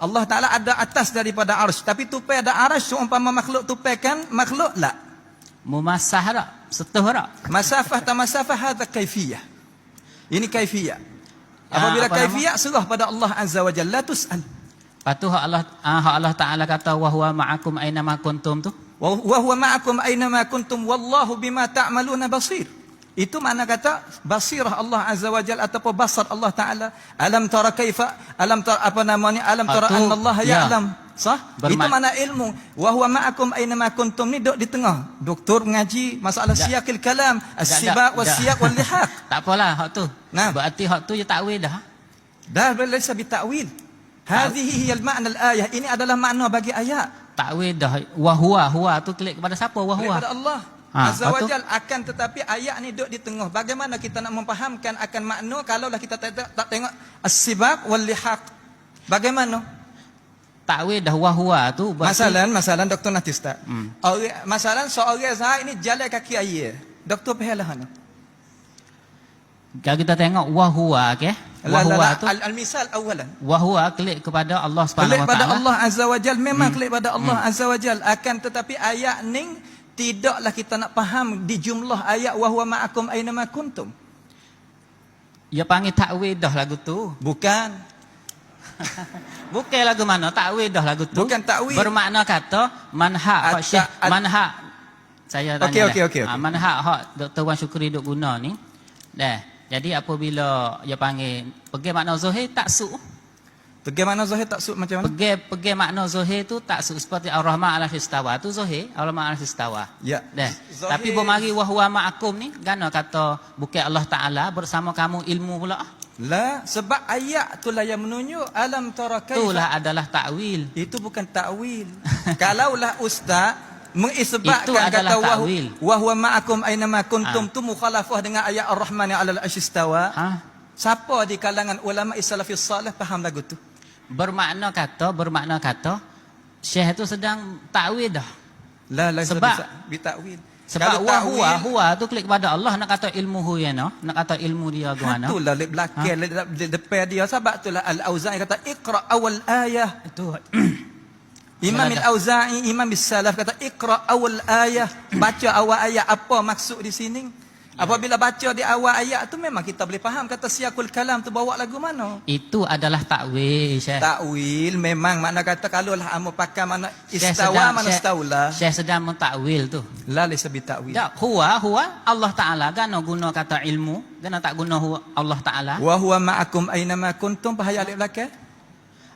Allah Ta'ala ada atas daripada arsh. Tapi tupai ada arsh, seumpama makhluk tupai kan, makhluk lah. Mumasah tak? Setuh tak? Masafah tak masafah, hadha kaifiyah. Ini kaifiyah. Apabila apa nama? kaifiyah, serah pada Allah Azza wa Jalla, la tus'al. Lepas tu hak Allah, ah, Allah Ta'ala kata, Wahuwa ma'akum aina ma kuntum tu. Wa wa huwa ma'akum aina ma kuntum wallahu bima ta'maluna basir. Itu makna kata basirah Allah Azza wa Jalla ataupun basar Allah Taala. Alam tara kaifa alam tara apa namanya alam tara Itu, anna Allah ya. ya'lam. Sah? Itu Bermak- makna ilmu. Wa huwa ma'akum aina ma kuntum ni duduk di tengah. Doktor mengaji masalah Tak. siyaqil kalam, Tak, as-sibaq was-siyaq tak. wal-lihaq. tak apalah hak tu. Nah. Berarti hak tu je takwil dah. Dah laysa bita'wil. Hadhihi hiya al-ma'na al-ayah. Ini adalah makna bagi ayat. Takwil dah. Wahuwa, huwa tu klik kepada siapa? Wahuwa. daripada Allah Ha, Azza wa? Jal akan tetapi ayat ni duduk di tengah. Bagaimana kita nak memfahamkan akan makna kalaulah kita tak, tak, tak tengok as-sibaq wal lihaq. Bagaimana? Takwil dah wahuwa tu. Masalan, masalan doktor nanti start. Hmm. Orang, masalan seorang Zahid ni jalan kaki air. Doktor pahala hana. Kalau kita tengok wahuwa ke? Wahuwa la, tu. al, al-misal awalan. Wahuwa klik kepada Allah Subhanahu Klik Wa pada Taala. Allah Azza wa Jal memang Hmm. klik pada Allah Azza wa Jal akan tetapi ayat ni tidaklah kita nak faham di jumlah ayat wa huwa ma'akum aina ma kuntum. Dia panggil takwil dah lagu tu. Bukan. Bukan lagu mana? Takwil dah lagu tu. Bukan takwil. Bermakna kata hak syekh at- manhak. Saya tanya Okey, okey, okey, Ah, okey. manhak hak Dr. Wan Syukri duk guna ni. Dah. Jadi apabila dia panggil pergi makna zahir tak su. Bagaimana Zahid tak sud macam mana? Pergi pergi makna zahir tu tak su seperti Ar-Rahman ala istawa tu zahir, Ar-Rahman ala istawa. Ya. Dah. Zahir- Tapi bomari wa huwa ma'akum ni gana kata bukan Allah Taala bersama kamu ilmu pula. La, sebab ayat itulah yang menunjuk alam tara kaifa. Itulah adalah takwil. Itu bukan takwil. Kalaulah ustaz mengisbatkan kata wa huwa ma'akum aina ma kuntum Ha. tu mukhalafah dengan ayat Ar-Rahman yang 'alal istawa. Ha? Siapa di kalangan ulama salafis salih faham lagu tu? Bermakna kata, bermakna kata Syekh tu sedang takwil dah. La la Sebab- bitakwil. Sebab wa huwa huwa tu klik pada Allah nak kata ilmu hu ya no, nak kata ilmu dia gimana. Itulah di belakang Ha? depan dia sebab itulah Al-Auza'i kata iqra awal ayah Itu Imam. Al-Auza'i, Imam Al-Salaf kata Iqra awal ayah Baca awal ayat Apa maksud di sini Apabila baca di awal ayat tu Memang kita boleh faham Kata siakul kalam tu bawa lagu mana itu adalah takwil Syekh. Takwil memang makna kata Kalau lah amu pakai mana Istawa mana istaula Syekh sedang mentakwil tu. La lisa bitakwil Tak, huwa huwa Allah Taala kan guna kata ilmu, kan tak guna huwa Allah Taala. Wa huwa ma'akum aynama kuntum Pahaya alik belakang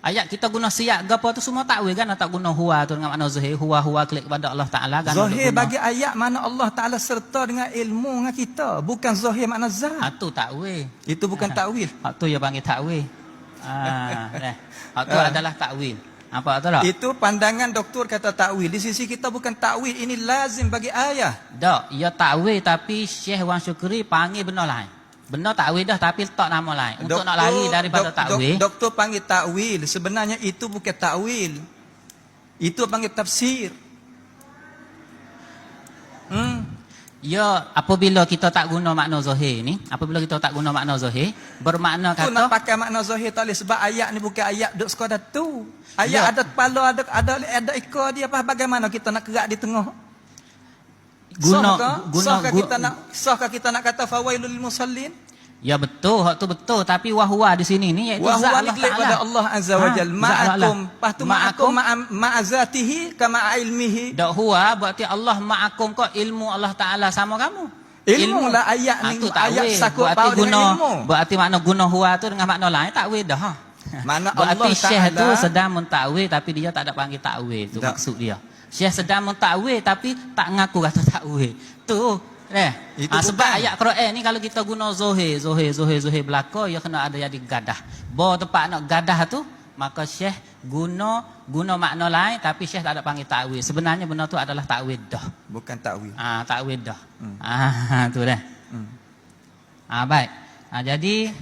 Ayat kita guna siyak gapo tu semua takwil kan tak guna huwa tu dengan makna zahir huwa huwa klik kepada Allah Taala kan. Zahir bagi ayat mana Allah Ta'ala serta dengan ilmu dengan kita Bukan zahir makna zat Ha tu takwil. Itu bukan takwil Hak tu dia panggil takwil. Ah, dah. Hak tu Ah. adalah takwil. Apa tak? Itu pandangan doktor kata takwil. Di sisi kita bukan takwil. Ini lazim bagi ayah. Tak, ia takwil tapi Syekh Wan Syukri panggil benda lain. Benda takwil dah tapi letak nama lain. Untuk nak lari daripada dok- takwil. Dok, doktor panggil takwil. Sebenarnya itu bukan takwil. Itu panggil tafsir. Hmm. Ya, apabila kita tak guna makna zahir ni, apabila kita tak guna makna zahir, bermakna Tu nak kata pakai makna zahir tak boleh. Sebab ayat ni bukan ayat duk sekadar tu. Ayat Ya. ada kepala, ada ada ada ekor dia. Apa bagaimana kita nak kerak di tengah? Guna sahkah? guna sahkah gu- kita nak sahkah kita nak kata fawailul lil musallin? Ya betul, hak tu betul tapi wahwa di sini ni iaitu Wa zat huwa Allah pada Azza wa Ha, Jal. zat Ma'akum. Allah. Lepas tu Ma'akum. ma'akum ma'azatihi kama ilmihi. Dak huwa berarti Allah ma'akum kau ilmu Allah Taala sama kamu. Ilmu lah ayat Ha, ni, tu ayat sakut berarti bau guna ilmu. berarti makna guna huwa tu dengan makna lain takwil dah. ha. Mana berarti Allah syekh tu sedang mentakwil tapi dia tak ada panggil takwil tu Tak. maksud dia. Syekh sedang mentakwil tapi tak ngaku kata takwil. Tu Eh, Itu ha, sebab bukan. ayat Quran ni kalau kita guna zohir, zohir, zohir, zohir belaka, ya kena ada jadi gadah. Bawa tempat nak gadah tu, maka syekh guna guna makna lain tapi syekh tak ada panggil takwil. Sebenarnya benda tu adalah takwil dah. Bukan takwil. Ah, takwil dah. Hmm. Ah, tu dah. Hmm. Ah, baik. Ah, jadi